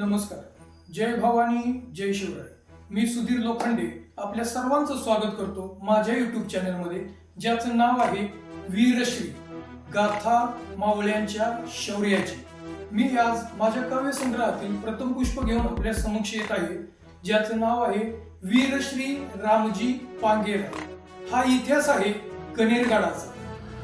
नमस्कार. जय भवानी जय शिवराय. मी सुधीर लोखंडे आपल्या सर्वांचं स्वागत करतो माझ्या युट्यूब चॅनलमध्ये ज्याचं नाव आहे वीरश्री गाथा मावळ्यांच्या शौर्याची. मी आज माझ्या काव्यसंग्रहातील प्रथम पुष्प घेऊन आपल्या समक्ष येत आहे ज्याचं नाव आहे वीरश्री रामजी पांगेरा. हा इतिहास आहे कनेरगडाचा.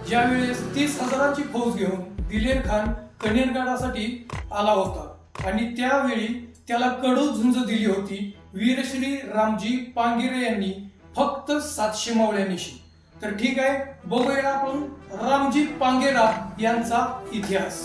ज्यावेळेस तीस हजाराची फौज घेऊन दिलेर खान कनेरगडासाठी आला होता. आणि त्यावेळी त्याला कडू झुंज दिली होती. वीरश्री रामजी पांगिरे यांनी फक्त सातशे मावळ्यांनीशी तर ठीक आहे बघूया आपण रामजी पांगेरा यांचा इतिहास.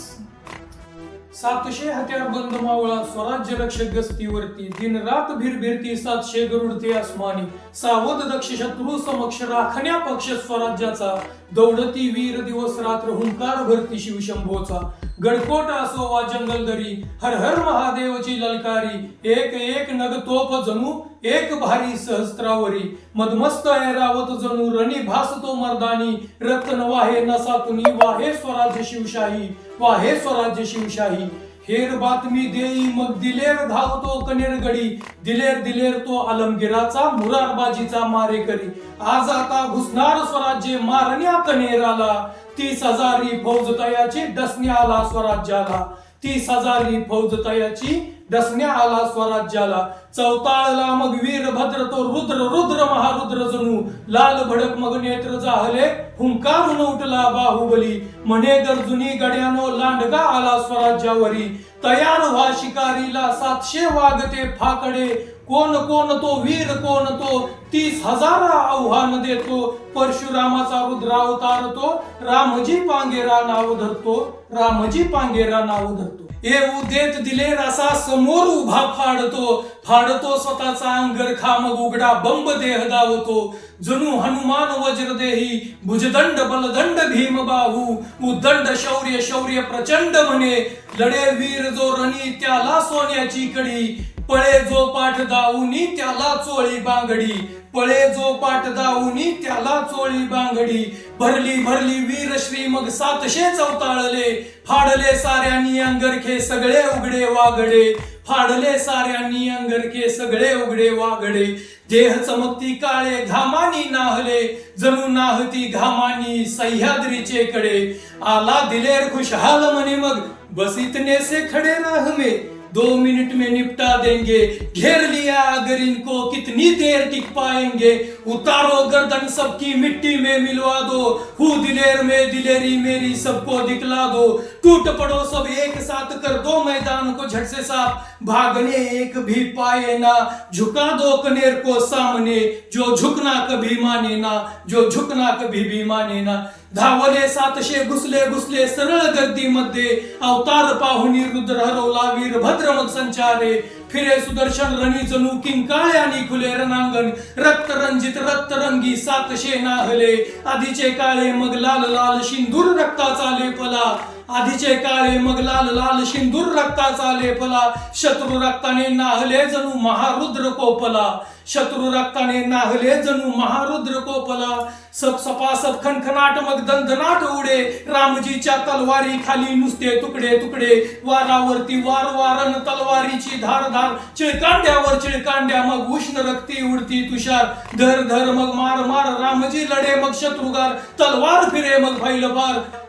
सातशे हत्यारबंद मावळा स्वराज्य रक्षक गस्तीवरती. दिन रात भिरभिरती सातशे गरुडते आसमानी. सावध दक्ष शत्रू समक्ष राखण्या पक्ष स्वराज्याचा. दौडती वीर दिवस रात्र हुंकार भरती शिवशंभोचा. गडकोट असो वा जंगलदरी हर हर महादेवची ललकारी एक एक नग तोप जणू एक भारी सहस्त्रावरी. मदमस्त ऐरावत जणू रणी भासतो मर्दानी रत्न वाहे नसातुनी वाहे स्वराज्य शिवशाही वाहे स्वराज्य शिवशाही. हेर बातमी देई मग दिलेर धावतो कनेर गडी दिलेर दिलेर तो आलमगिराचा मुरारबाजीचा मारेकरी. आज आता घुसणार स्वराज्य मारण्या कनेराला तीस हजारी फौज तयाची डसण्या आला स्वराज्याला. तीस हजारी फौज तयाची डसण्या आला स्वराज्याला. चौताळला मग वीरभद्र तो रुद्र रुद्र महारुद्र जणू. लाल भडक मग नेत्र जाहले हुंकारून उठला बाहुबली. म्हणे गर्जुनी गड्यानो लांडगा आला स्वराज्यावरी. तयार व्हा शिकारीला सातशे वागते फाकडे. कोण कोण तो वीर कोण तो तीस हजार आव्हान देतो. परशुरामाचा रुद्र अवतार तो रामजी पांगेरा नाव धरतो रामजी पांगेरा नाव धरतो. येऊ देत दिले रसा समोर उभा फाडतो. फाडतो स्वतःचा अंगरखा मग उघडा बंब देह दावतो. जणू हनुमान वज्रदेही भुजदंड बलदंड भीम बाहू. उद्दंड शौर्य शौर्य प्रचंड म्हणे. लढे वीर जो रणी त्याला सोन्याची कडी. पळे जो पाठ दाऊनी त्याला चोळी बांगडी. पळे जो पाठ दाऊनी त्याला चोळी बांगडी. भरली भरली वीर श्री मग सातशे चौताळले. फाडले साऱ्यांनी अंगरखे सगळे उघडे वागडे. फाडले साऱ्यांनी अंगरके सगळे उघडे वागडे. देह चमकती काळे घामानी नाहले. जणू नाहती घामानी सह्याद्रीचे कडे. आला दिलेर खुशहाल म्हणे मग. बस इतने से खडे राहमे दो मिनट में निपटा देंगे। घेर लिया अगर इनको, कितनी देर टिक पाएँगे? उतारो गर्दन सबकी, मिट्टी में मिलवा दो। हु दिलेर में दिलेरी, मेरी सबको दिखला दो। टूट पड़ो सब एक साथ कर दो मैदान को झट से साफ़। भागने एक भी पाए ना। झुका दो कनेर को सामने। जो झुकना कभी माने ना, जो झुकना कभी भी माने ना। धावले सातशे घुसले घुसले सरळ गर्दीमध्ये अवतार पाहुनी रुद्र हरवला वीरभद्र मग संचारे. फिरे सुदर्शन रणी जणू किंकाळे आणि खुले रणांगण. रक्त रंजित रक्तरंगी सातशे नाहले. आधीचे काळे मग लाल लाल शिंदूर रक्ताचा लेपला. आधीचे काळे मग लाल लाल सिंदूर रक्ताचा लेपला. शत्रू रक्ताने नाहले जणू महारुद्र कोपला. शत्रू रक्ताने नाहले जणू महारुद्र कोपला. सब खनखनाट मग दंधनाट उडे. रामजीच्या तलवारी खाली नुसते तुकडे तुकडे. वारावरती वार वारन तलवारीची धार धार. चिळकांड्यावर चिळकांड्या मग उष्ण रक्ती उडती तुषार. धर धर मग मार मार. रामजी लढे मग शत्रुगार. तलवार फिरे मग भैल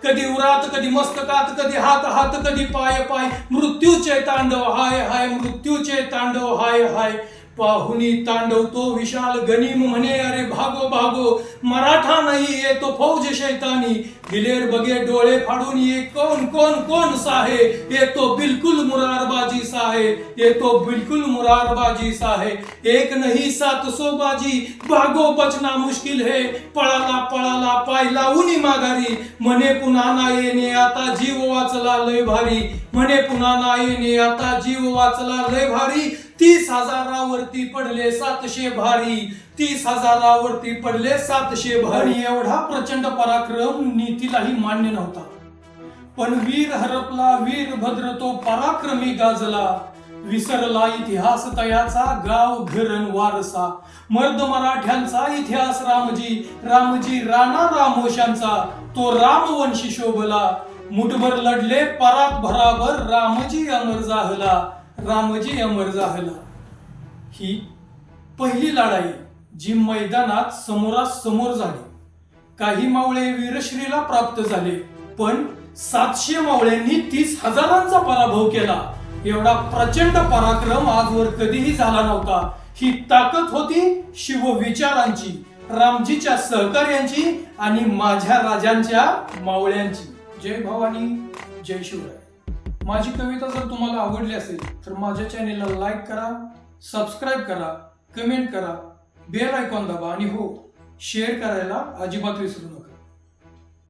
कधी उरात कधी मस्तकात कधी हात हात कधी पाय पाय. मृत्यूचे तांडव हाय हाय मृत्यूचे तांडव हाय हाय. पाहुनी तांडव तो विशाल गनिम म्हणे अरे भागो भागो मराठा नाही येतो फौज शैतानी. दिलेर बगे डोळे फाडून ये कोण कोण कोण साहे? येतो बिलकुल मुरारबाजी ये तो बिल्कुल मुरारबाजी सा है एक नहीं सात सो बाजी भागो बचना मुश्किल है. पळाला पळाला पाहिला उनी माघारी. म्हणे पुन्हा ना येणे आता जीव वाचला लय भारी. म्हणे पुन्हा ना येणे आता जीव वाचला लय भारी. तीस हजारावरती पडले सातशे भारी. तीस हजारावरती पडले सातशे भारी. एवढा प्रचंड पराक्रम नीतीलाही मान्य नव्हता. पण वीर हरपला वीर भद्र तो पराक्रमी गाजला. विसरला इतिहास तयाचा गाव घरण वारसा. मर्द मराठ्यांचा इतिहास रामजी रामजी राणा रामोशांचा तो रामवंशी शोभला. मुठभर लढले परात भराभर रामजी अमर जाहला रामजी अमर झाला ही पहिली लढाई जी मैदानात समोरासमोर झाली. काही मावळे वीरश्रीला प्राप्त झाले पण सातशे मावळ्यांनी तीस हजारांचा पराभव केला. एवढा प्रचंड पराक्रम आजवर कधीही झाला नव्हता. ही ताकद होती शिवविचारांची रामजीच्या सहकार्यांची आणि माझ्या राजांच्या मावळ्यांची. जय भवानी जय शिवराय. माझी कविता जर तुम्हाला आवडली असेल तर माझ्या चॅनेलला लाईक करा सबस्क्राईब करा कमेंट करा बेल आयकॉन दाबा आणि हो शेअर करायला अजिबात विसरू नका.